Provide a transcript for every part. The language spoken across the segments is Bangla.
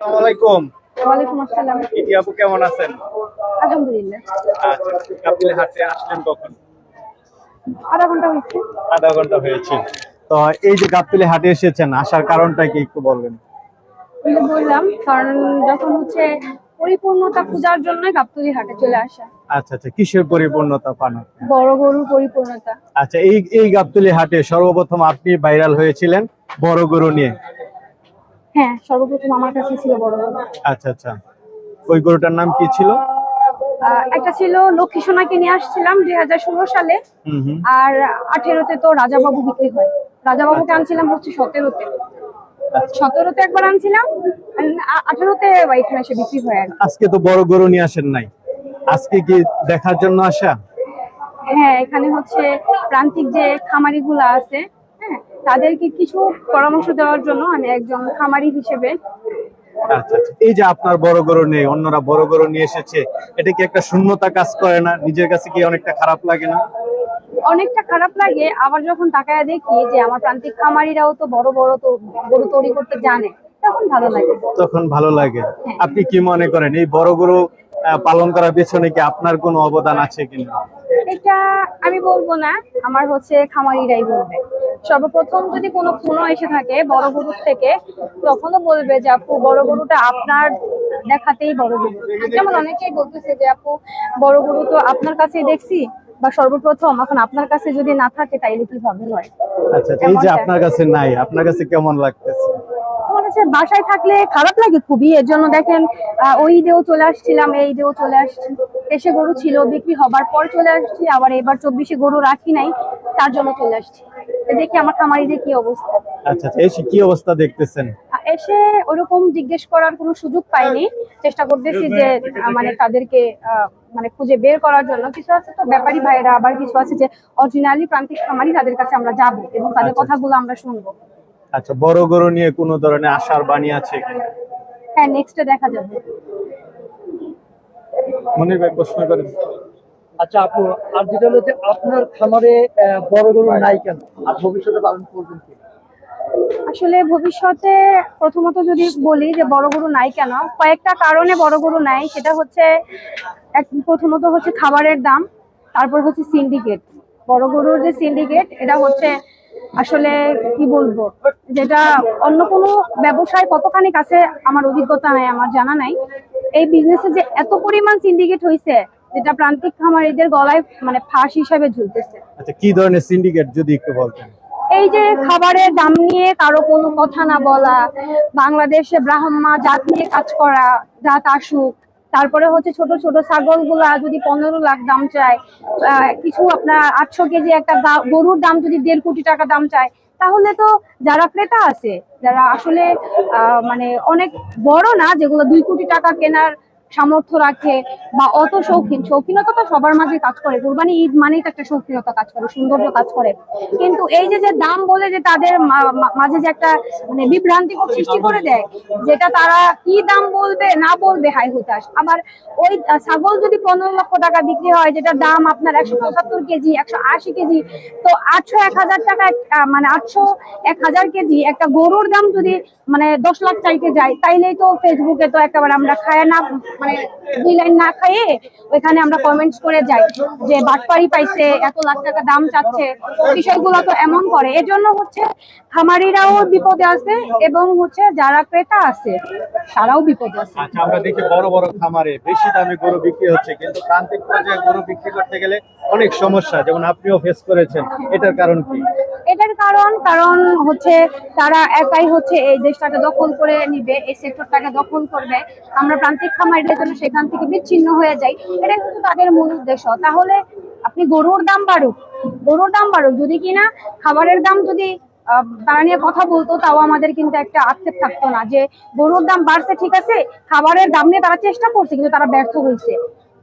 আসসালামু আলাইকুম। ওয়ালাইকুম আসসালাম। ইতি আপু কেমন আছেন? আলহামদুলিল্লাহ। আচ্ছা কাপিল হাটে আসলেন কখন? আধা ঘণ্টা হয়েছে। আধা ঘণ্টা হয়েছে। তো এই যে গাবতলি হাটে এসেছেন আসার কারণটা কি একটু বলবেন? বললাম কারণ যখন হচ্ছে পরিপূর্ণতা খোঁজার জন্য গাবতলি হাটে চলে আসা। আচ্ছা আচ্ছা কিসের পরিপূর্ণতা পান বড় গরুর পরিপূর্ণতা। আচ্ছা এই এই গাবতলি হাটে সর্বপ্রথম আপনি ভাইরাল হয়েছিলেন বড় গরু নিয়ে। হ্যাঁ সর্বপ্রথম আমার কাছে ছিল বড় আচ্ছা আচ্ছা। ওই গরুটার নাম কি ছিল? একটা ছিল লক্ষ্মী সোনাকে নিয়ে আসছিলাম দুই হাজার ষোলো সালে। আর আঠেরোতে তো রাজাবাবু বিক্রি হয়। রাজাবাবুকে আনছিলাম হচ্ছে সতেরোতে। সতেরোতে একবার আনছিলাম আঠেরোতে এখানে এসে বিক্রি হয় আজকে তো বড় গরু নিয়ে আসেন নাই। আজকে কি দেখার জন্য আসা? হ্যাঁ এখানে হচ্ছে প্রান্তিক যে খামারি আছে তাদেরকে কিছু পরামর্শ দেওয়ার জন্য আমি একজন খামারি হিসেবে আচ্ছা আচ্ছা। এই যে আপনার বড় গরু নেই অন্যরা বড় গরু নিয়ে এসেছে এটা কি একটা শূন্যতা কাজ করে না? নিজের কাছে কি অনেকটা খারাপ লাগে না? অনেকটা খারাপ লাগে। আবার যখন তাকায় দেখি যে আমার প্রান্তিক খামারিরাও তো বড় বড় তো গরু তৈরি করতে জানে তখন ভালো লাগে। তখন ভালো লাগে। আপনি কি মনে করেন এই বড় গরু পালন করার পেছনে কি আপনার কোনো অবদান আছে কিনা? এটা আমি বলব না আমার হচ্ছে খামারিরাই বলবে। সর্বপ্রথম যদি কোনো ফোনও এসে থাকে বড় গরুর থেকে তখনও বলবে যে আপু বড় গরুটা আপনার দেখাতেই বড় গরু। যেমন অনেকেই বলতেছে যে আপু বড় গরু তো আপনার কাছেই দেখছি বা সর্বপ্রথম এখন আপনার কাছে যদি না থাকে তাইলে কীভাবে হয়? আচ্ছা আচ্ছা, এই যে আপনার কাছে নাই আপনার কাছে কেমন লাগতেছে? কাছে বাসায় থাকলে খারাপ লাগে খুবই। এর জন্য দেখেন ওই ঈদেও চলে আসছিলাম এই ঈদেও চলে আসছি। দেশে গরু ছিল বিক্রি হবার পর চলে আসছি আবার এবার চব্বিশে গরু রাখি নাই তার জন্য চলে আসছি। দেখি আমার খামারিদের কি অবস্থা। আচ্ছা আচ্ছা এসে কি অবস্থা দেখতেছেন? এসে ওরকম জিজ্ঞেস করার কোনো সুযোগ পাইনি। চেষ্টা করতেছি যে মানে তাদেরকে আহ, মানে খুঁজে বের করার জন্য। কিছু আছে তো ব্যাপারী ভাইরা আবার কিছু আছে যে অরিজিনালি প্রান্তিক খামারি তাদের কাছে আমরা যাব এবং তাদের আচ্ছা। কথাগুলো আমরা শুনব। আচ্ছা বড় গরু নিয়ে কোনো ধরনের আশার বাণী আছে? হ্যাঁ নেক্সটে দেখা যাবে। মনির ভাই প্রশ্ন করেন আচ্ছা আপু আর যেটা হলো যে আপনার খামারে বড় গরু নাই কেন? আর ভবিষ্যতে পালন করবেন কি? আসলে ভবিষ্যতে প্রথমত যদি বলি যে বড় গরু নাই কেন কয়েকটা কারণে বড় গরু নাই। সেটা হচ্ছে এক প্রথমত হচ্ছে খাবারের দাম তারপর হচ্ছে সিন্ডিকেট বড় গরুর যে সিন্ডিকেট এটা হচ্ছে আসলে কি বলব যেটা অন্য কোনো ব্যবসায় কতখানি কাছে আমার অভিজ্ঞতা নাই আমার জানা নাই। এই বিজনেসে যে এত পরিমাণ সিন্ডিকেট হয়েছে যেটা প্রান্তিক খামারিদের গলায় মানে ফাঁস হিসাবে ঝুলতেছে। আচ্ছা কি ধরনের সিন্ডিকেট যদি একটু বলতেন? এই যে খাবারের দাম নিয়ে কারও কোনো কথা না বলা বাংলাদেশে ব্রাহ্মা জাত নিয়ে কাজ করা জাত আসুক তারপরে হচ্ছে ছোট ছোট ছাগলগুলা যদি পনেরো লাখ দাম চায় কিছু আপনার আটশো কেজি একটা গরুর দাম যদি দেড় কোটি টাকা দাম চায়, তাহলে তো যারা ক্রেতা আছে, যারা আসলে মানে অনেক বড় না, যেগুলো দুই কোটি টাকা কেনার সামর্থ্য রাখে বা অত শৌখিন শৌখিনতা তো সবার মাঝে কাজ করে। কোরবানি ঈদ মানেই তো একটা শৌখিনতা কাজ করে, সৌন্দর্য কাজ করে। কিন্তু এই যে যে দাম বলে যে তাদের মাঝে যে একটা মানে বিভ্রান্তিকর সৃষ্টি করে দেয়, যেটা তারা কি দাম বলবে, না বলবে, হাই হতাশ। আবার ওই ছাগল যদি পনেরো লক্ষ টাকা বিক্রি হয় যেটা দাম আপনার একশো পঁচাত্তর কেজি, একশো আশি কেজি, তো আটশো এক হাজার টাকা মানে আটশো এক হাজার কেজি একটা গরুর দাম যদি মানে দশ লাখ চাইতে যায়, তাইলেই তো ফেসবুকে তো একেবারে আমরা খায় না মানে দুই লাইন না খাইয়ে ওইখানে আমরা কমেন্টস করে যাই যে বাটপাড়ি পাইছে, এত লাখ টাকা দাম চাচ্ছে, বিষয়গুলো তো এমন করে। এজন্য হচ্ছে খামারিরাও বিপদে আছে এবং হচ্ছে যারা ক্রেতা আছে, তারাও বিপদে আছে। আচ্ছা আমরা দেখি বড় বড় খামারে বেশি দামে গরু বিক্রি হচ্ছে, কিন্তু প্রান্তিক পর্যায়ে গরু বিক্রি করতে গেলে অনেক সমস্যা, যেমন আপনিও ফেস করেছেন, এটার কারণ কি? এটার কারণ কারণ হচ্ছে তারা একাই হচ্ছে এই দেশটাকে দখল করে নিবে, এই সেক্টরটাকে দখল করবে। আমরা প্রান্তিক খামারিদের জন্য সেখান থেকে বিচ্ছিন্ন হয়ে যাই। এটা কিন্তু তাদের মূল উদ্দেশ্য। তাহলে আপনি গরুর দাম বাড়ুক। গরুর দাম বাড়ুক। যদি কিনা খাবারের দাম যদি তারা নিয়ে কথা বলতো, তাও আমাদের কিন্তু একটা আক্ষেপ থাকতো না যে গরুর দাম বাড়ছে, ঠিক আছে, খাবারের দাম নিয়ে তারা চেষ্টা করছে, কিন্তু তারা ব্যর্থ হয়েছে।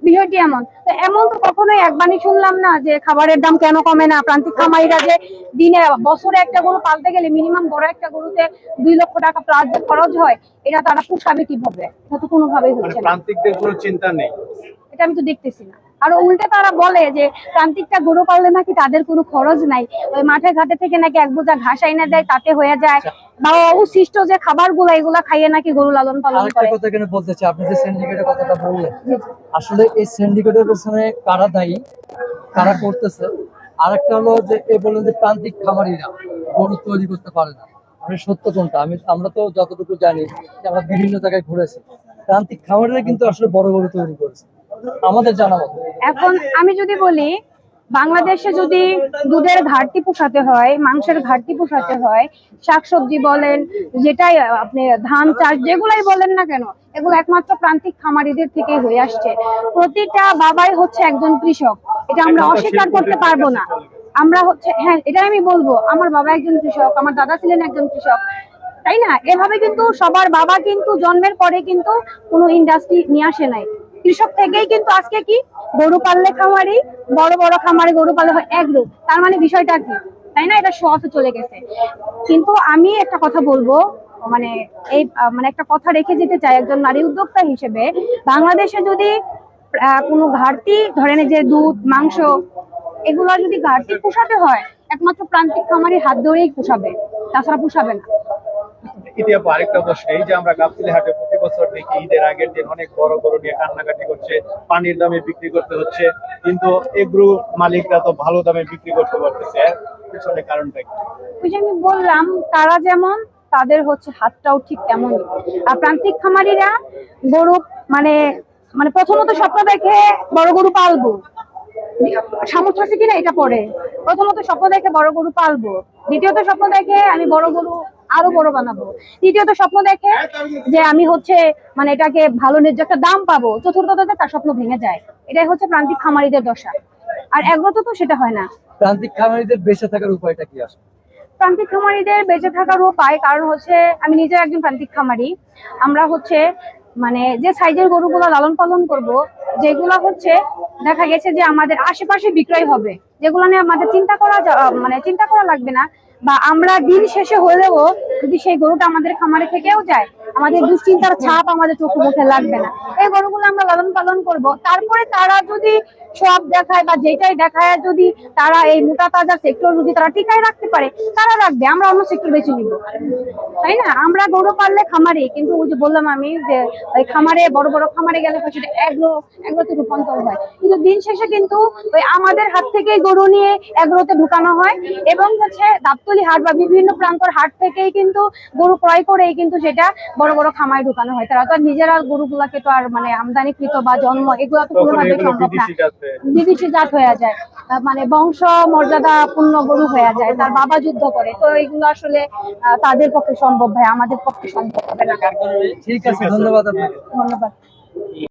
বিষয়টি এমন। তো এমন তো কখনোই একবারই শুনলাম না যে খাবারের দাম কেন কমে না? প্রান্তিক খামারিরা যে দিনে বছরে একটা গরু পালতে গেলে মিনিমাম বড় একটা গরুতে দুই লক্ষ টাকা প্লাস যে খরচ হয় এটা তারা পুষাবে কীভাবে? এটা তো কোনোভাবেই মানে হচ্ছে না। প্রান্তিকদের কোনো চিন্তা নেই। এটা আমি তো দেখতেছি না। আর উল্টে তারা বলে যে প্রান্তিকটা গরু পাললে নাকি তাদের কোনো খরচ নাই। ওই মাঠে ঘাটে থেকে নাকি এক বোঝা ঘাস আইনা দেয় তাতে হয়ে যায়। বা উশিষ্ট যে খাবারগুলা এগুলা খাইয়ে নাকি গরু লালন পালন করে। কথা এখানে বলতে চাই আপনি যে সিন্ডিকেটের কথাটা বললেন আসলে এই সিন্ডিকেটের পেছনে কারা দায়ী কারা করতেছে? আরেকটা হলো যে এ বলেন যে প্রান্তিক খামারিরা গরু তৈরি করতে পারে না। আমি সত্য কোনটা? আমি আমরা তো যতটুকু জানি আমরা বিভিন্ন জায়গায় ঘুরেছি। প্রান্তিক খামারিরা কিন্তু আসলে বড় গরু তৈরি করেছে। আমাদের জানা মতো। এখন আমি যদি বলি বাংলাদেশে যদি দুধের ঘাটতি পোষাতে হয় মাংসের ঘাটতি পোষাতে হয় শাকসবজি বলেন যেটাই আপনি ধান চাষ যেগুলাই বলেন না কেন এগুলো একমাত্র প্রান্তিক খামারিদের থেকে হয়ে আসছে। প্রতিটা বাবাই হচ্ছে একজন কৃষক। এটা আমরা অস্বীকার করতে পারব না। আমরা হচ্ছে হ্যাঁ এটাই আমি বলব আমার বাবা একজন কৃষক আমার দাদা ছিলেন একজন কৃষক। তাই না? এভাবে কিন্তু সবার বাবা কিন্তু জন্মের পরে কিন্তু কোনো ইন্ডাস্ট্রি নিয়ে আসে নাই। কৃষক থেকেই কিন্তু আজকে কি গরু পাললে খামারি, বড় বড় খামারে গরু পাললে হয় এক রূপ। তার মানে বিষয়টা কি? তাই না? এটা শহরে চলে গেছে। কিন্তু আমি একটা কথা বলব মানে এই মানে একটা কথা রেখে যেতে চাই একজন নারী উদ্যোক্তা হিসেবে। বাংলাদেশে যদি কোনো ঘাটতি, ধরেন যে দুধ, মাংস, এগুলো যদি ঘাটতি পোষাতে হয়, একমাত্র প্রান্তিক খামারি হাত ধরেই পোষাবে। তাছাড়া পোষাবে না। ইতিহাস আরেকটা প্রশ্ন, এই যে আমরা গাবতলি হাটে প্রতি বছর দেখি ঈদের আগের দিন অনেক বড় গরু নিয়ে কান্নাকাটি করছে, পানির দামে বিক্রি করতে হচ্ছে, কিন্তু এগ্রু মালিকরা তো ভালো দামে বিক্রি করতে পারতেছে। পিছনে কারণটা কি? আমি বললাম, তারা যেমন, তাদের হচ্ছে হাতটাও ঠিক তেমনই। আর প্রান্তিক খামারিরা গরু মানে মানে প্রথমত স্বপ্ন দেখে বড় গরু পালবো। সামর্থ্য আছে কিনা এটা পরে। প্রথমত স্বপ্ন দেখে বড় গরু পালবো। দ্বিতীয়ত স্বপ্ন দেখে আমি বড় গরু আরও বড় বানাবো। তৃতীয়ত স্বপ্ন দেখে যে আমি হচ্ছে মানে এটাকে ভালো ন্যায্য একটা দাম পাবো। চতুর্থতে তার স্বপ্ন ভেঙে যায়। এটাই হচ্ছে প্রান্তিক খামারিদের দশা। আর একগ্রত তো সেটা হয় না। প্রান্তিক খামারিদের বেঁচে থাকার উপায়টা কি আসলে প্রান্তিক খামারিদের বেঁচে থাকার উপায় কারণ হচ্ছে আমি নিজে একজন প্রান্তিক খামারি। আমরা হচ্ছে মানে যে সাইজের গরুগুলো লালন পালন করব যেগুলো হচ্ছে দেখা গেছে যে আমাদের আশেপাশে বিক্রয় হবে। যেগুলো নিয়ে আমাদের চিন্তা করা মানে চিন্তা করা লাগবে না। বা আমরা দিন শেষে হলেও যদি সেই গরুটা আমাদের খামারে থেকেও যায়। আমাদের দুশ্চিন্তার ছাপ আমাদের চোখে মুখে লাগবে না। এই গরুগুলো আমরা লালন পালন করব। তারপরে তারা যদি সব দেখায় বা যেটাই দেখায় যদি তারা এই মোটা তাজা সেক্টর যদি তারা টিকায় রাখতে পারে তারা রাখবে আমরা অন্য সেক্টর বেছে নিব। তাই না? আমরা গরু পারলে খামারে কিন্তু ওই যে বললাম আমি যে ওই খামারে বড় বড় খামারে গেলে সেটা এগ্রো এগ্রোতে রূপান্তর হয়। কিন্তু দিন শেষে কিন্তু ওই আমাদের হাত থেকেই গরু নিয়ে এগ্রোতে ঢুকানো হয় এবং হচ্ছে দাপ্তলি হাট বা বিভিন্ন প্রান্তর হাট থেকেই কিন্তু গরু ক্রয় করেই কিন্তু সেটা বড় বড় খামারে ঢুকানো হয়। তারা তো আর নিজেরা গরুগুলাকে তো আর মানে আমদানিকৃত বা জন্ম এগুলো তো এগুলো সম্ভব না। বিদেশি জাত হয়ে যায়। মানে বংশ মর্যাদা পূর্ণ গরু হয়ে যায় তার বাবা যুদ্ধ করে। তো এগুলো আসলে আহ, তাদের পক্ষে সম্ভব ভাই আমাদের পক্ষে সম্ভব হবে না। ঠিক আছে ধন্যবাদ ধন্যবাদ।